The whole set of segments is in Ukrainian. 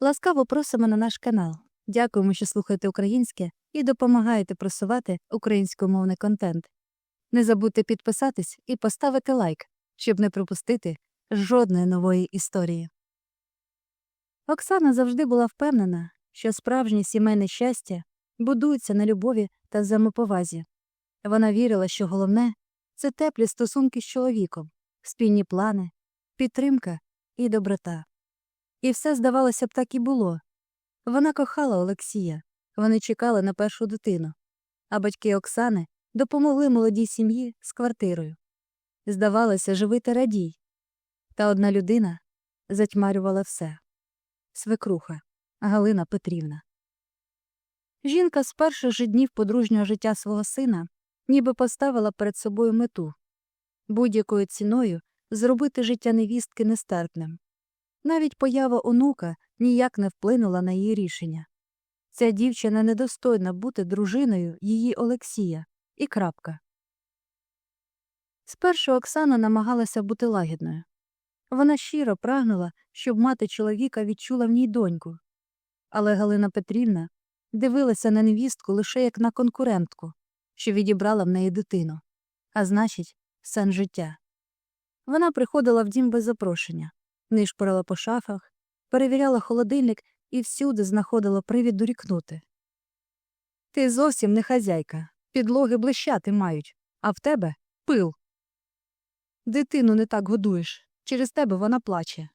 Ласкаво просимо на наш канал. Дякуємо, що слухаєте українське і допомагаєте просувати українськомовний контент. Не забудьте підписатись і поставити лайк, щоб не пропустити жодної нової історії. Оксана завжди була впевнена, що справжнє сімейне щастя будується на любові та взаємоповазі. Вона вірила, що головне це теплі стосунки з чоловіком, спільні плани, підтримка і доброта. І все, здавалося б, так і було. Вона кохала Олексія, вони чекали на першу дитину, а батьки Оксани допомогли молодій сім'ї з квартирою. Здавалося, живи та радій. Та одна людина затьмарювала все свекруха Галина Петрівна. Жінка з перших же днів подружнього життя свого сина ніби поставила перед собою мету будь-якою ціною зробити життя невістки нестерпним. Навіть поява онука ніяк не вплинула на її рішення. Ця дівчина недостойна бути дружиною її Олексія і крапка. Спершу Оксана намагалася бути лагідною. Вона щиро прагнула, щоб мати чоловіка відчула в ній доньку. Але Галина Петрівна дивилася на невістку лише як на конкурентку, що відібрала в неї дитину, а значить, сен життя. Вона приходила в дім без запрошення, нишпорила по шафах, перевіряла холодильник і всюди знаходила привід дорікнути. Ти зовсім не хазяйка, підлоги блищати мають, а в тебе пил. Дитину не так годуєш, через тебе вона плаче.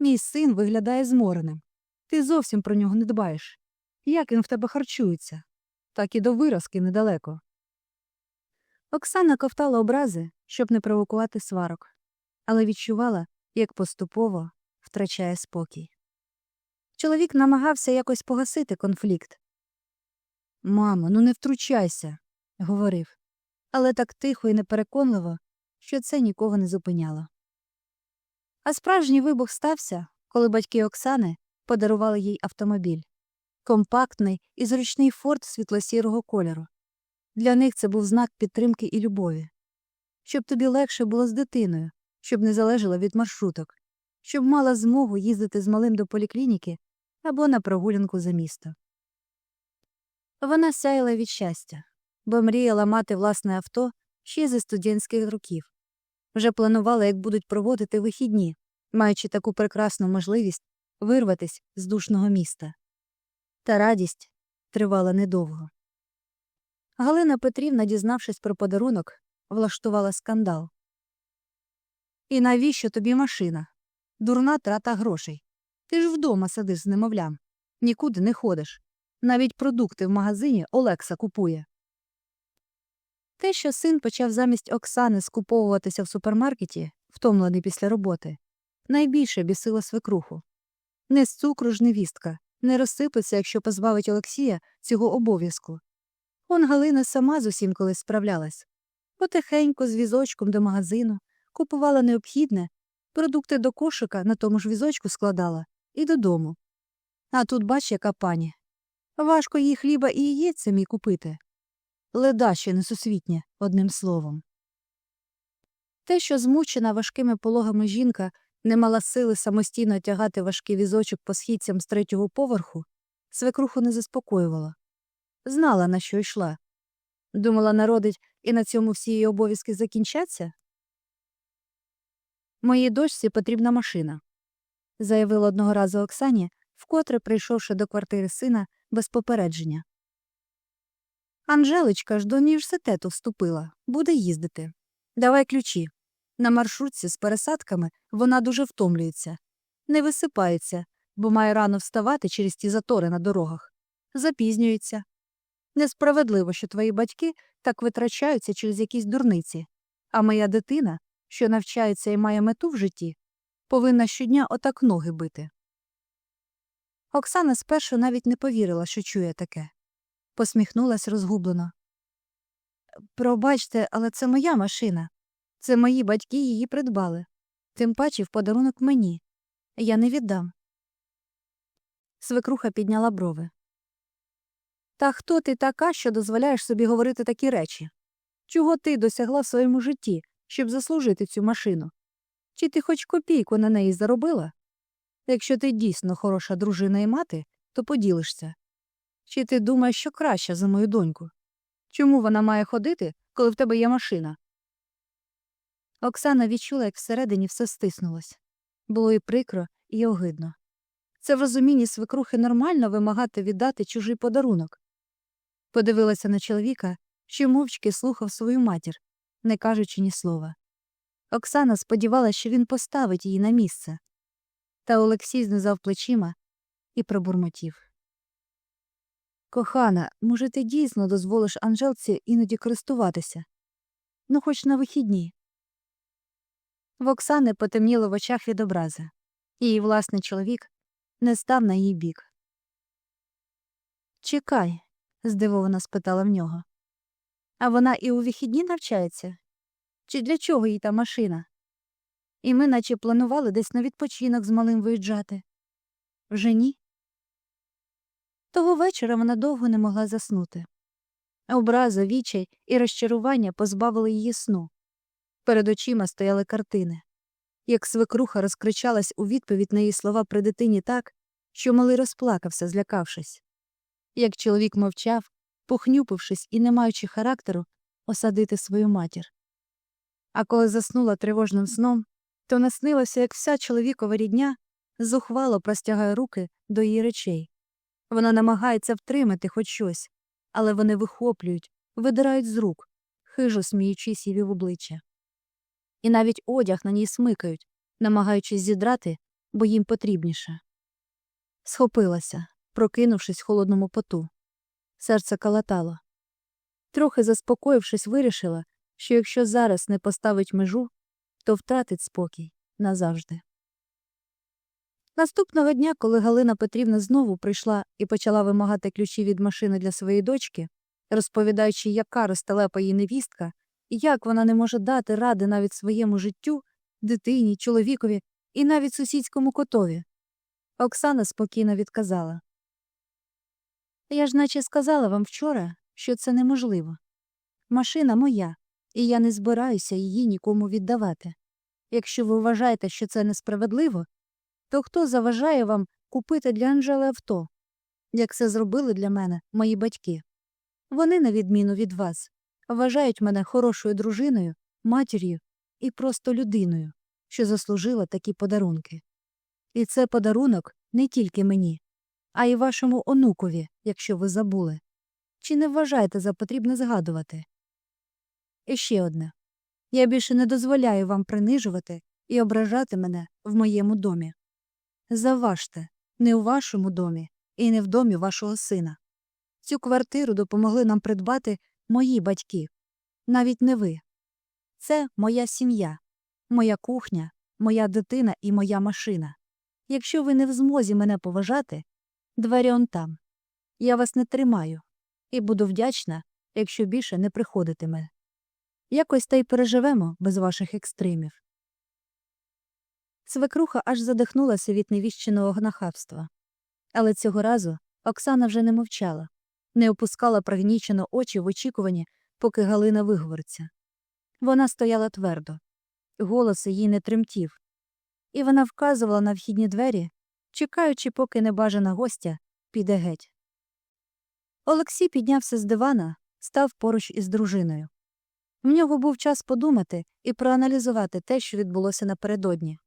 Мій син виглядає змореним. Ти зовсім про нього не дбаєш. Як він в тебе харчується, так і до виразки недалеко. Оксана ковтала образи, щоб не провокувати сварок, але відчувала, як поступово втрачає спокій. Чоловік намагався якось погасити конфлікт. Мамо, ну не втручайся, говорив, але так тихо і непереконливо, що це нікого не зупиняло. А справжній вибух стався, коли батьки Оксани подарували їй автомобіль компактний і зручний форт світло-сірого кольору. Для них це був знак підтримки і любові. Щоб тобі легше було з дитиною, щоб не залежала від маршруток, щоб мала змогу їздити з малим до поліклініки або на прогулянку за місто. Вона сяяла від щастя, бо мріяла мати власне авто ще зі студентських років. Вже планувала, як будуть проводити вихідні, маючи таку прекрасну можливість вирватись з душного міста. Та радість тривала недовго. Галина Петрівна, дізнавшись про подарунок, влаштувала скандал. І навіщо тобі машина? Дурна трата грошей. Ти ж вдома сидиш з немовлям, нікуди не ходиш. Навіть продукти в магазині Олекса купує. Те, що син почав замість Оксани скуповуватися в супермаркеті, втомлений після роботи, найбільше бісило свекруху. Не з цукру ж невістка, не розсипеться, якщо позбавить Олексія цього обов'язку. Он Галина сама з усім колись справлялась. Потихеньку з візочком до магазину, купувала необхідне, продукти до кошика на тому ж візочку складала і додому. А тут бач, яка пані. Важко їй хліба і яєць самі купити. Леда несусвітнє, одним словом. Те, що змучена важкими пологами жінка не мала сили самостійно тягати важкий візочок по східцям з третього поверху, свекруху не заспокоювала. Знала, на що йшла. Думала, народить, і на цьому всі її обов'язки закінчаться? Моїй дочці потрібна машина, заявила одного разу Оксані, вкотре прийшовши до квартири сина без попередження. Анжеличка ж до університету вступила, буде їздити. Давай ключі. На маршрутці з пересадками вона дуже втомлюється, не висипається, бо має рано вставати через ті затори на дорогах, запізнюється. Несправедливо, що твої батьки так витрачаються через якісь дурниці, а моя дитина, що навчається і має мету в житті, повинна щодня отак ноги бити. Оксана спершу навіть не повірила, що чує таке. Посміхнулась розгублено. Пробачте, але це моя машина. Це мої батьки її придбали. Тим паче в подарунок мені. Я не віддам. Свекруха підняла брови. Та хто ти така, що дозволяєш собі говорити такі речі? Чого ти досягла в своєму житті, щоб заслужити цю машину? Чи ти хоч копійку на неї заробила? Якщо ти дійсно хороша дружина і мати, то поділишся. Чи ти думаєш, що краще за мою доньку? Чому вона має ходити, коли в тебе є машина? Оксана відчула, як всередині все стиснулось. Було і прикро, і огидно. Це в розумінні свекрухи нормально вимагати віддати чужий подарунок. Подивилася на чоловіка, що мовчки слухав свою матір, не кажучи ні слова. Оксана сподівалася, що він поставить її на місце. Та Олексій знизав плечима і пробурмотів. Кохана, може, ти дійсно дозволиш Анжелці іноді користуватися? Ну, хоч на вихідні. В Оксани потемніло в очах від образи. Її власний чоловік не став на її бік. Чекай, здивовано спитала в нього. А вона і у вихідні навчається? Чи для чого їй та машина? І ми наче планували десь на відпочинок з малим виїжджати. Вже ні. Того вечора вона довго не могла заснути. Образа, вічай і розчарування позбавили її сну. Перед очима стояли картини. Як свекруха розкричалась у відповідь на її слова при дитині так, що малий розплакався, злякавшись. Як чоловік мовчав, похнюпившись і не маючи характеру, осадити свою матір. А коли заснула тривожним сном, то наснилося, як вся чоловікова рідня зухвало простягає руки до її речей. Вона намагається втримати хоч щось, але вони вихоплюють, видирають з рук, хижо сміючись їй в обличчя. І навіть одяг на ній смикають, намагаючись зідрати, бо їм потрібніше. Схопилася, прокинувшись холодному поту. Серце калатало. Трохи заспокоївшись, вирішила, що якщо зараз не поставить межу, то втратить спокій назавжди. Наступного дня, коли Галина Петрівна знову прийшла і почала вимагати ключі від машини для своєї дочки, розповідаючи, яка розтелепа її невістка, і як вона не може дати ради навіть своєму життю, дитині, чоловікові і навіть сусідському котові. Оксана спокійно відказала Я ж наче сказала вам вчора, що це неможливо. Машина моя, і я не збираюся її нікому віддавати. Якщо ви вважаєте, що це несправедливо, то хто заважає вам купити для Анжели авто, як це зробили для мене мої батьки? Вони, на відміну від вас, вважають мене хорошою дружиною, матір'ю і просто людиною, що заслужила такі подарунки. І це подарунок не тільки мені, а й вашому онукові, якщо ви забули. Чи не вважаєте за потрібне згадувати? І ще одне я більше не дозволяю вам принижувати і ображати мене в моєму домі. Заважте, не у вашому домі і не в домі вашого сина. Цю квартиру допомогли нам придбати мої батьки, навіть не ви. Це моя сім'я, моя кухня, моя дитина і моя машина. Якщо ви не в змозі мене поважати, двері он там. Я вас не тримаю і буду вдячна, якщо більше не приходитиме. Якось та й переживемо без ваших екстримів. Свекруха аж задихнулася від невіщеного нахабства. Але цього разу Оксана вже не мовчала, не опускала пригнічено очі в очікуванні, поки Галина виговориться. Вона стояла твердо, голос її не тремтів, і вона вказувала на вхідні двері, чекаючи, поки небажана гостя піде геть. Олексій піднявся з дивана, став поруч із дружиною. В нього був час подумати і проаналізувати те, що відбулося напередодні,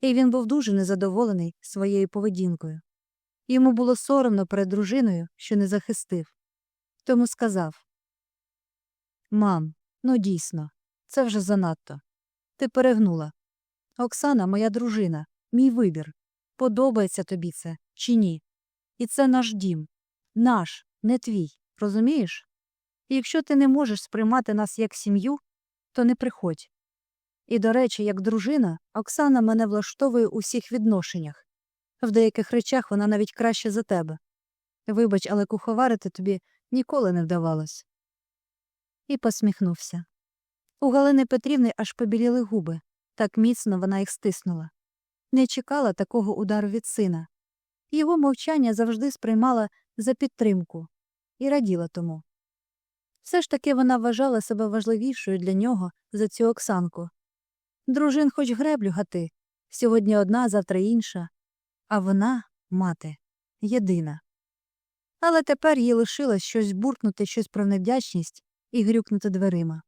і він був дуже незадоволений своєю поведінкою. Йому було соромно перед дружиною, що не захистив. Тому сказав Мам, ну дійсно, це вже занадто. Ти перегнула. Оксана, моя дружина, мій вибір. Подобається тобі це чи ні? І це наш дім, наш, не твій, розумієш? І якщо ти не можеш сприймати нас як сім'ю, то не приходь. І, до речі, як дружина, Оксана мене влаштовує у всіх відношеннях. В деяких речах вона навіть краще за тебе. Вибач, але куховарити тобі ніколи не вдавалось. І посміхнувся. У Галини Петрівни аж побіліли губи, так міцно вона їх стиснула. Не чекала такого удару від сина. Його мовчання завжди сприймала за підтримку і раділа тому. Все ж таки вона вважала себе важливішою для нього за цю Оксанку. Дружин хоч греблю гати, сьогодні одна, завтра інша. а вона, мати, єдина. Але тепер їй лишилось щось буркнути щось про невдячність і грюкнути дверима.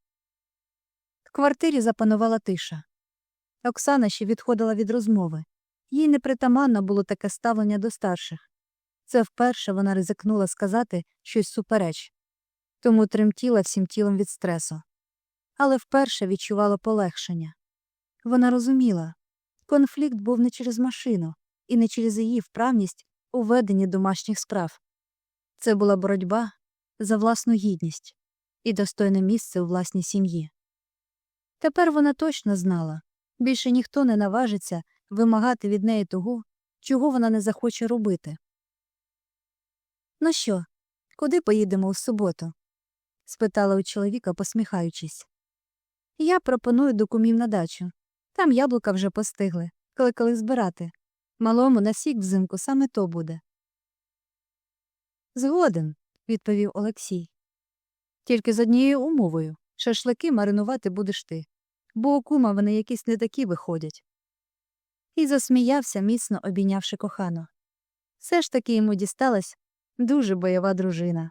В квартирі запанувала тиша. Оксана ще відходила від розмови. Їй непритаманно було таке ставлення до старших. Це вперше вона ризикнула сказати щось супереч, тому тремтіла всім тілом від стресу. Але вперше відчувала полегшення. Вона розуміла, конфлікт був не через машину і не через її вправність у веденні домашніх справ. Це була боротьба за власну гідність і достойне місце у власній сім'ї. Тепер вона точно знала більше ніхто не наважиться вимагати від неї того, чого вона не захоче робити. Ну що, куди поїдемо у суботу? спитала у чоловіка, посміхаючись. Я пропоную до кумів на дачу. Там яблука вже постигли, кликали збирати. Малому на сік взимку саме то буде. Згоден, відповів Олексій. Тільки з однією умовою шашлики маринувати будеш ти, бо у кума вони якісь не такі виходять. І засміявся, міцно обійнявши кохану. Все ж таки йому дісталась дуже бойова дружина.